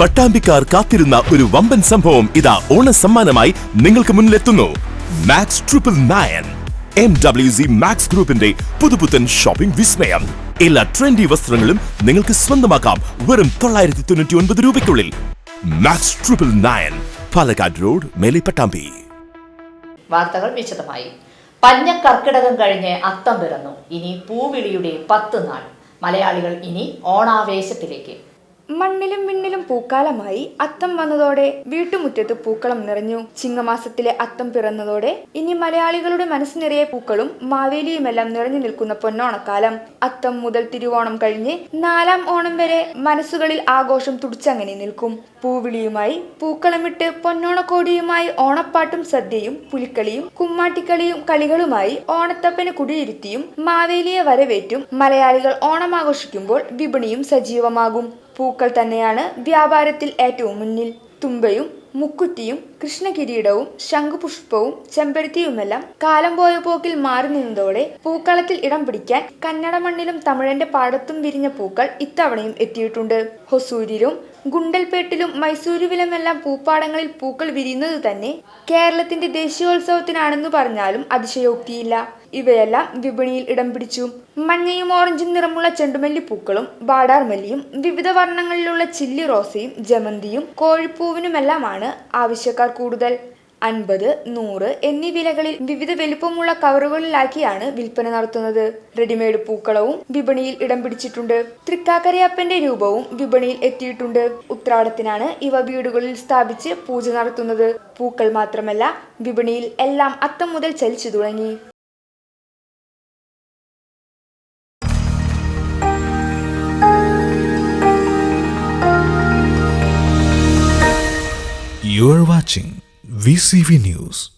പട്ടാമ്പിക്കാർ കാത്തിരുന്ന ഒരു വമ്പൻ സംഭവം ഇതാ ഓണ സമ്മാനമായി നിങ്ങൾക്ക് മുന്നിലെത്തുന്നു. Max triple nine M W C Max ഗ്രൂപ്പിന്റെ പുതുപുത്തൻ ഷോപ്പിംഗ് വിസ്മയം. എല്ലാ ട്രെൻഡി വസ്ത്രങ്ങളും നിങ്ങൾക്ക് സ്വന്തമാക്കാം വെറും തൊള്ളായിരത്തി തൊണ്ണൂറ്റി ഒൻപത് രൂപയ്ക്കുള്ളിൽ. Max triple nine Palakkad road Melipattambi Pattambi. വാർത്തകൾ വിശദമായി. പഞ്ഞ കർക്കിടകം കഴിഞ്ഞ് അത്തം പിറന്നു. ഇനി പൂവിളിയുടെ പത്ത് നാൾ. മലയാളികൾ ഇനി ഓണാവേശത്തിലേക്ക്. മണ്ണിലും മിണ്ണിലും പൂക്കാലമായി അത്തം വന്നതോടെ വീട്ടുമുറ്റത്ത് പൂക്കളം നിറഞ്ഞു. ചിങ്ങമാസത്തിലെ അത്തം പിറന്നതോടെ ഇനി മലയാളികളുടെ മനസ്സ് പൂക്കളും മാവേലിയുമെല്ലാം നിറഞ്ഞു നിൽക്കുന്ന പൊന്നോണക്കാലം. അത്തം മുതൽ തിരുവോണം കഴിഞ്ഞ് നാലാം ഓണം വരെ മനസ്സുകളിൽ ആഘോഷം തുടിച്ചങ്ങനെ നിൽക്കും. പൂവിളിയുമായി പൂക്കളമിട്ട് പൊന്നോണക്കോടിയുമായി ഓണപ്പാട്ടും സദ്യയും പുലിക്കളിയും കുമ്മാട്ടിക്കളിയും കളികളുമായി ഓണത്തപ്പന് കുടിയിരുത്തിയും മാവേലിയെ വരവേറ്റും മലയാളികൾ ഓണം ആഘോഷിക്കുമ്പോൾ വിപണിയും സജീവമാകും. പൂക്കൾ തന്നെയാണ് വ്യാപാരത്തിൽ ഏറ്റവും മുന്നിൽ. തുമ്പയും മുക്കുറ്റിയും കൃഷ്ണകിരീടവും ശംഖുപുഷ്പവും ചെമ്പരത്തിയുമെല്ലാം കാലം പോയ പോക്കിൽ മാറി നിന്നതോടെ പൂക്കളത്തിൽ ഇടം പിടിക്കാൻ കന്നഡ മണ്ണിലും തമിഴന്റെ പാടത്തും വിരിഞ്ഞ പൂക്കൾ ഇത്തവണയും എത്തിയിട്ടുണ്ട്. ഹൊസൂരിലും ഗുണ്ടൽപേട്ടിലും മൈസൂരുവിലുമെല്ലാം പൂപ്പാടങ്ങളിൽ പൂക്കൾ വിരിയുന്നത് തന്നെ കേരളത്തിന്റെ ദേശീയോത്സവത്തിനാണെന്ന് പറഞ്ഞാലും അതിശയോക്തിയില്ല. ഇവയെല്ലാം വിപണിയിൽ ഇടം പിടിച്ചു. മഞ്ഞയും ഓറഞ്ചും നിറമുള്ള ചെണ്ടുമല്ലി പൂക്കളും ബാടാർമല്ലിയും വിവിധ വർണങ്ങളിലുള്ള ചില്ലി റോസയും ജമന്തിയും കോഴിപ്പൂവിനുമെല്ലാമാണ് ആവശ്യക്കാർ കൂടുതൽ. അൻപത് നൂറ് എന്നീ വിലകളിൽ വിവിധ വലുപ്പമുള്ള കവറുകളിലാക്കിയാണ് വിൽപ്പന നടത്തുന്നത്. റെഡിമെയ്ഡ് പൂക്കളവും വിപണിയിൽ ഇടം പിടിച്ചിട്ടുണ്ട്. തൃക്കാക്കരയപ്പന്റെ രൂപവും വിപണിയിൽ എത്തിയിട്ടുണ്ട്. ഉത്രാടത്തിനാണ് ഇവ വീടുകളിൽ സ്ഥാപിച്ച് പൂജ നടത്തുന്നത്. പൂക്കൾ മാത്രമല്ല വിപണിയിൽ എല്ലാം അത്തം മുതൽ ചലിച്ചു തുടങ്ങി. You are watching VCV News.